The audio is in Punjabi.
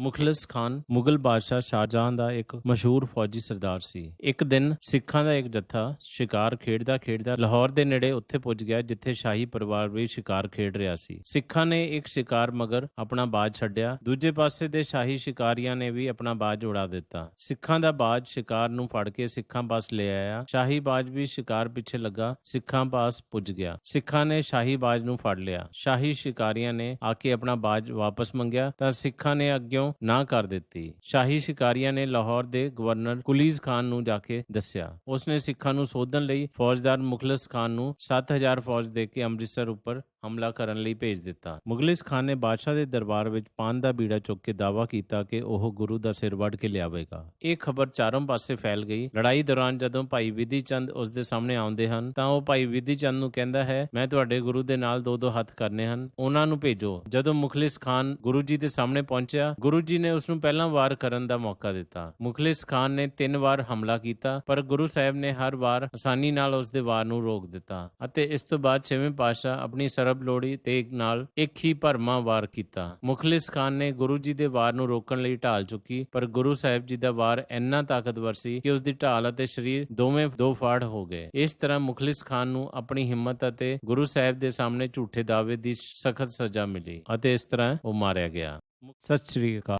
ਮੁਖਲਸ ਖਾਨ ਮੁਗਲ ਬਾਦਸ਼ਾਹ ਸ਼ਾਹਜਹਾਂ ਦਾ ਇੱਕ ਮਸ਼ਹੂਰ ਫੌਜੀ ਸਰਦਾਰ ਸੀ। ਇੱਕ ਦਿਨ ਸਿੱਖਾਂ ਦਾ ਇੱਕ ਜੱਥਾ ਸ਼ਿਕਾਰ ਖੇਡਦਾ ਖੇਡਦਾ ਲਾਹੌਰ ਦੇ ਨੇੜੇ ਉੱਥੇ ਪੁੱਜ ਗਿਆ, ਜਿੱਥੇ ਸ਼ਾਹੀ ਪਰਿਵਾਰ ਵੀ ਸ਼ਿਕਾਰ ਖੇਡ ਰਿਹਾ ਸੀ। ਸਿੱਖਾਂ ਨੇ ਇੱਕ ਸ਼ਿਕਾਰ ਮਗਰ ਆਪਣਾ ਬਾਜ ਛੱਡਿਆ, ਦੂਜੇ ਪਾਸੇ ਦੇ ਸ਼ਾਹੀ ਸ਼ਿਕਾਰੀਆਂ ਨੇ ਵੀ ਆਪਣਾ ਬਾਜ ਉਡਾ ਦਿੱਤਾ। ਸਿੱਖਾਂ ਦਾ ਬਾਜ ਸ਼ਿਕਾਰ ਨੂੰ ਫੜ ਕੇ ਸਿੱਖਾਂ ਪਾਸ ਲੈ ਆਇਆ। ਸ਼ਾਹੀ ਬਾਜ ਵੀ ਸ਼ਿਕਾਰ ਪਿੱਛੇ ਲੱਗਾ, ਸਿੱਖਾਂ ਪਾਸ ਪੁੱਜ ਗਿਆ। ਸਿੱਖਾਂ ਨੇ ਸ਼ਾਹੀ ਬਾਜ ਨੂੰ ਫੜ ਲਿਆ। ਸ਼ਾਹੀ ਸ਼ਿਕਾਰੀਆਂ ਨੇ ਆ ਕੇ ਆਪਣਾ ਬਾਜ ਵਾਪਸ ਮੰਗਿਆ ਤਾਂ ਸਿੱਖਾਂ ਨੇ ਅੱਗੇ ਅੱਗਿਓਂ ਨਾ ਕਰ ਦਿੱਤੀ। ਸ਼ਾਹੀ ਸ਼ਿਕਾਰੀਆਂ ਨੇ ਲਾਹੌਰ ਦੇ ਗਵਰਨਰ ਕੁਲੀਜ਼ ਖਾਨ ਨੂੰ ਜਾ ਕੇ ਦੱਸਿਆ। ਉਸਨੇ ਸਿੱਖਾਂ ਨੂੰ ਸੋਧਣ ਲਈ ਫੌਜਦਾਰ ਮੁਖਲਿਸ ਖਾਨ ਨੂੰ 7000 ਫੌਜ ਦੇ ਕੇ ਅੰਮ੍ਰਿਤਸਰ ਉੱਪਰ ਹਮਲਾ ਕਰਨ ਲਈ ਭੇਜ ਦਿੱਤਾ। ਮੁਗਲਿਸ ਖਾਨ ਨੇ ਬਾਦਸ਼ਾਹ ਦੇ ਦਰਬਾਰ ਵਿੱਚ ਪਾਨ ਦਾ ਬੀੜਾ ਚੁੱਕ ਕੇ ਦਾਅਵਾ ਕੀਤਾ ਕਿ ਉਹ ਗੁਰੂ ਦਾ ਸਿਰ ਵੱਢ ਕੇ ਲਿਆਵੇਗਾ। ਇਹ ਖਬਰ ਚਾਰੋਂ ਪਾਸੇ ਫੈਲ ਗਈ। ਲੜਾਈ ਦੌਰਾਨ ਜਦੋਂ ਭਾਈ ਵਿਧੀ ਚੰਦ ਉਸ ਦੇ ਸਾਹਮਣੇ ਆਉਂਦੇ ਹਨ, ਤਾਂ ਉਹ ਭਾਈ ਵਿਧੀ ਚੰਦ ਨੂੰ ਕਹਿੰਦਾ ਹੈ, ਮੈਂ ਤੁਹਾਡੇ ਗੁਰੂ ਦੇ ਨਾਲ ਦੋ ਦੋ ਹੱਥ ਕਰਨੇ ਹਨ, ਉਹਨਾਂ ਨੂੰ ਭੇਜੋ। ਜਦੋਂ ਮੁਖਲਿਸ ਖਾਨ ਗੁਰੂ ਜੀ ਦੇ ਸਾਹਮਣੇ ਪਹੁੰਚਿਆ, ਗੁਰੂ ਗੁਰੂ ਜੀ ਨੇ ਉਸ ਨੂੰ ਪਹਿਲਾਂ ਵਾਰ ਕਰਨ ਦਾ ਮੌਕਾ ਦਿੱਤਾ। ਮੁਖਲਿਸ ਖਾਨ ਨੇ ਤਿੰਨ ਵਾਰ ਹਮਲਾ ਕੀਤਾ, ਪਰ ਗੁਰੂ ਸਾਹਿਬ ਨੇ ਹਰ ਵਾਰ ਆਸਾਨੀ ਨਾਲ ਉਸ ਦੇ ਵਾਰ ਨੂੰ ਰੋਕ ਦਿੱਤਾ ਅਤੇ ਇਸ ਤੋਂ ਬਾਅਦ ਛੇਵੇਂ ਪਾਤਸ਼ਾਹ ਆਪਣੀ ਸਰਬ ਲੋੜੀ ਤੇਗ ਨਾਲ ਇੱਕ ਹੀ ਭਰਮਾ ਵਾਰ ਕੀਤਾ। ਮੁਖਲਿਸ ਖਾਨ ਨੇ ਗੁਰੂ ਜੀ ਦੇ ਵਾਰ ਨੂੰ ਰੋਕਣ ਲਈ ਢਾਲ ਚੁੱਕੀ, ਪਰ ਗੁਰੂ ਸਾਹਿਬ ਜੀ ਦਾ ਵਾਰ ਇੰਨਾ ਤਾਕਤਵਰ ਸੀ ਕਿ ਉਸ ਦੀ ਢਾਲ ਅਤੇ ਸਰੀਰ ਦੋਵੇਂ ਦੋ ਫਾੜ ਹੋ ਗਏ। ਇਸ ਤਰ੍ਹਾਂ ਮੁਖਲਿਸ ਖਾਨ ਨੂੰ ਆਪਣੀ ਹਿੰਮਤ ਅਤੇ ਗੁਰੂ ਸਾਹਿਬ ਦੇ ਸਾਹਮਣੇ ਝੂਠੇ ਦਾਅਵੇ ਦੀ ਸਖਤ ਸਜ਼ਾ ਮਿਲੀ ਅਤੇ ਇਸ ਤਰ੍ਹਾਂ ਉਹ ਮਾਰਿਆ ਗਿਆ। ਸਤਿ ਸ੍ਰੀ ਅਕਾਲ।